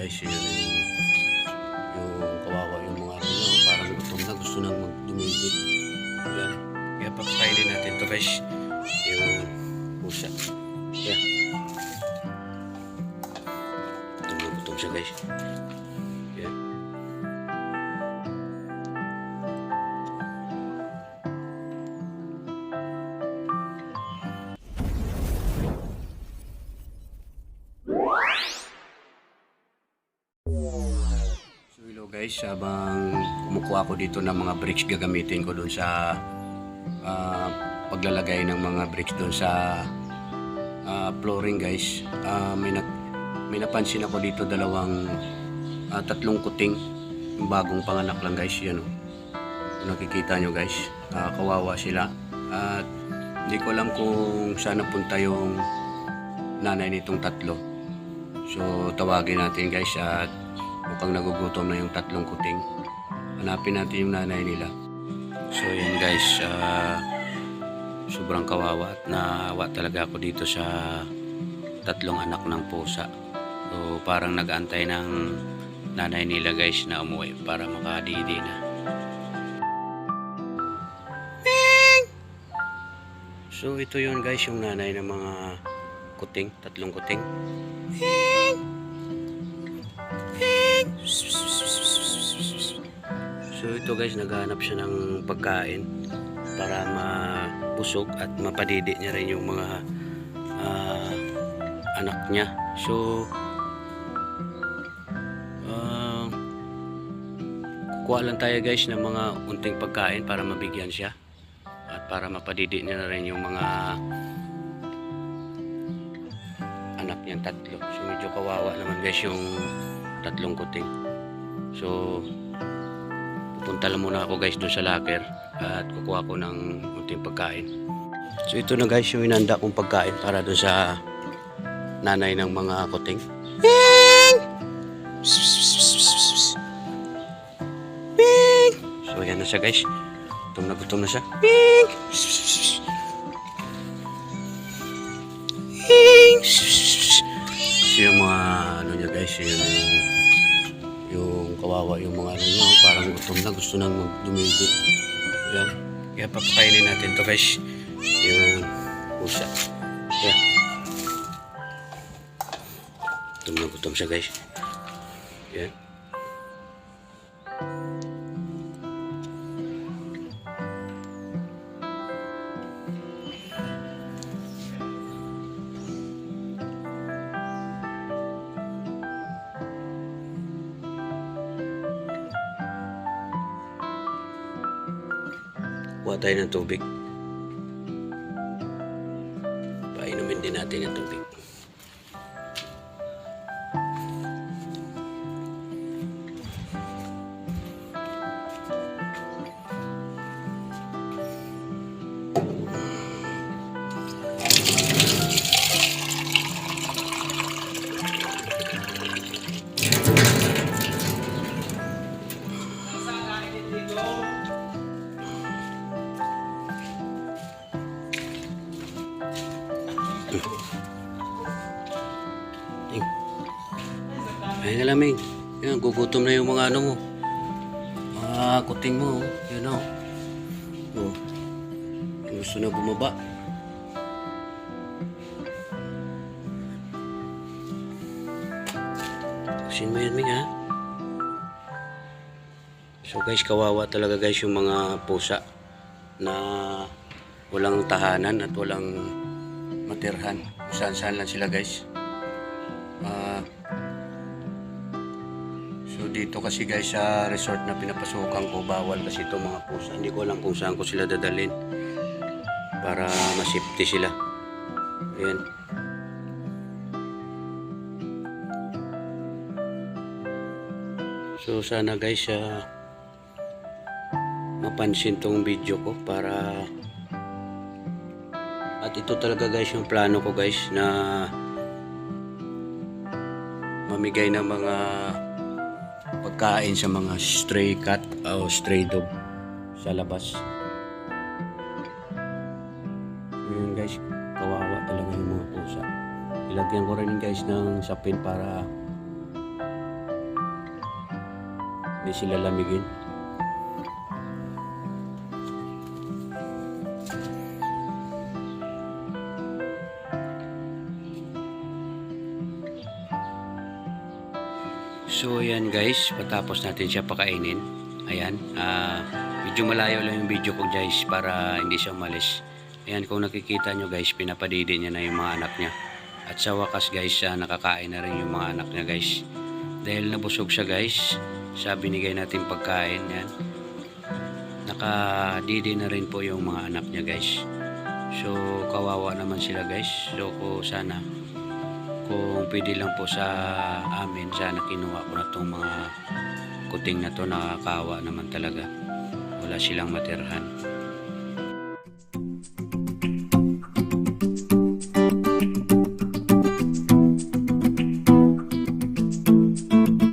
guys, yun yung, yung kawawa yung mga ano parang gutom na gusto nang magdumigit. Yan. Kaya papakainin natin to guys. Yung pusa. Yan. Gutom na gutom siya guys. Hello guys, habang kumukuha ko dito ng mga bricks gagamitin ko doon sa ah, paglalagay ng mga bricks doon sa ah, flooring guys. Ah, may, na, may napansin ako dito dalawang ah, tatlong kuting bagong panganak lang guys yan oh. Kung nakikita nyo guys, ah, kawawa sila. At hindi ko alam kung saan napunta yung nanay nitong tatlo. So tawagin natin guys at mukhang nagugutom na yung tatlong kuting. Hanapin natin yung nanay nila. So yan guys, ah, sobrang kawawa at naawa talaga ako dito sa tatlong anak ng pusa. So parang nag-antay ng nanay nila guys na umuwi para makadidi na. So ito yun guys yung nanay ng mga kuting, tatlong kuting. So ito guys, naghahanap siya ng pagkain para mabusog at mapadidi niya rin yung mga ah, anak niya. So ah, kukuha lang tayo guys ng mga unting pagkain para mabigyan siya at para mapadidi niya na rin yung mga anak niyang tatlo. So medyo kawawa naman guys yung tatlong kuting. So pupunta lang muna ako guys doon sa locker at kukuha ko ng unting pagkain. So ito na guys yung inanda kong pagkain para doon sa nanay ng mga kuting. So yan na siya guys. Gutom na gutom na siya. So yung mga ano niya guys, yun yung yung kawawa yung mga ano niya, parang gutom na, gusto nang magdumigi. Yan. Kaya papakainin natin to guys, yung pusa. Yan. Gutom na gutom siya guys. Yan. Kuha tayo ng tubig. Painumin din natin ang tubig. Ting. Ay nga lamig. Yan, gugutom na yung mga ano mo. Mga kuting mo. oh. Yan o. Oh. Yung Gusto na bumaba. Kusin mo yan, Ming, ha? So guys, kawawa talaga guys yung mga pusa na walang tahanan at walang matirhan. Kung saan saan lang sila guys. Ah, so dito kasi guys sa resort na pinapasukan ko, bawal kasi itong mga pusa. Hindi ko alam kung saan ko sila dadalhin para masipti sila. Ayan. So sana guys ah, mapansin tong video ko para at ito talaga guys yung plano ko guys na mamigay ng mga pagkain sa mga stray cat o stray dog sa labas. Yun guys, kawawa talaga yung mga pusa. Ilagyan ko rin guys ng sapin para Hindi sila lamigin. So ayan guys, patapos natin siya pakainin. Ayan, ah, medyo malayo lang yung video ko guys para hindi siya umalis. Ayan, kung nakikita nyo guys, pinapadidi niya na yung mga anak niya. At sa wakas guys, ah, nakakain na rin yung mga anak niya guys. Dahil nabusog siya guys, sa binigay natin pagkain, yan. Nakadidi na rin po yung mga anak niya guys. So, kawawa naman sila guys. So, ko sana kung pwede lang po sa amin, sana kinuha ko na itong mga kuting na to nakakawa naman talaga. Wala silang matirhan.